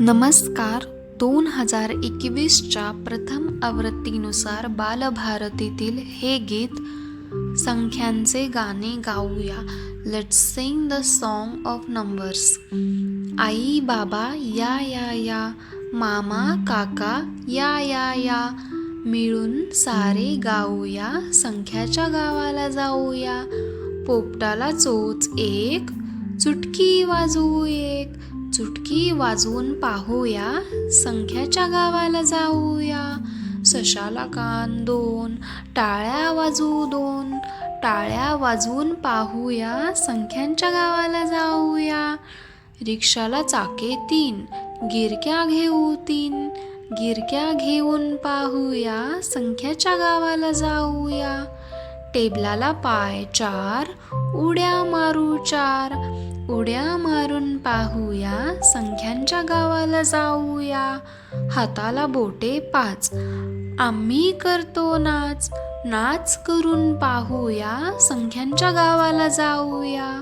नमस्कार. दोन हजार एकवीसच्या प्रथम आवृत्तीनुसार बालभारतीतील हे गीत संख्यांचे गाणे गाऊया. Let's sing the song of numbers आई बाबा या या या. मामा काका या या या. मिळून सारे गाऊया. संख्याच्या गावाला जाऊया. पोपटाला चोच एक चुटकी वाजवू एक. चुटकी वाजवून पाहूया. संख्याच्या गावाला जाऊया. सशाला कान दोन टाळ्या वाजवू दोन. टाळ्या वाजवून पाहूया. संख्यांच्या गावाला जाऊया. रिक्षाला चाके तीन गिरक्या घेऊ तीन. गिरक्या घेऊन पाहूया. संख्याच्या गावाला जाऊया. टेबलाला पाय चार उड्या मारू चार. उड्या मारून पाहूया संख्यांच्या गावाला जाऊया. हाताला बोटे पाच. आम्ही करतो नाच. नाच करून पाहूया संख्यांच्या गावाला जाऊया.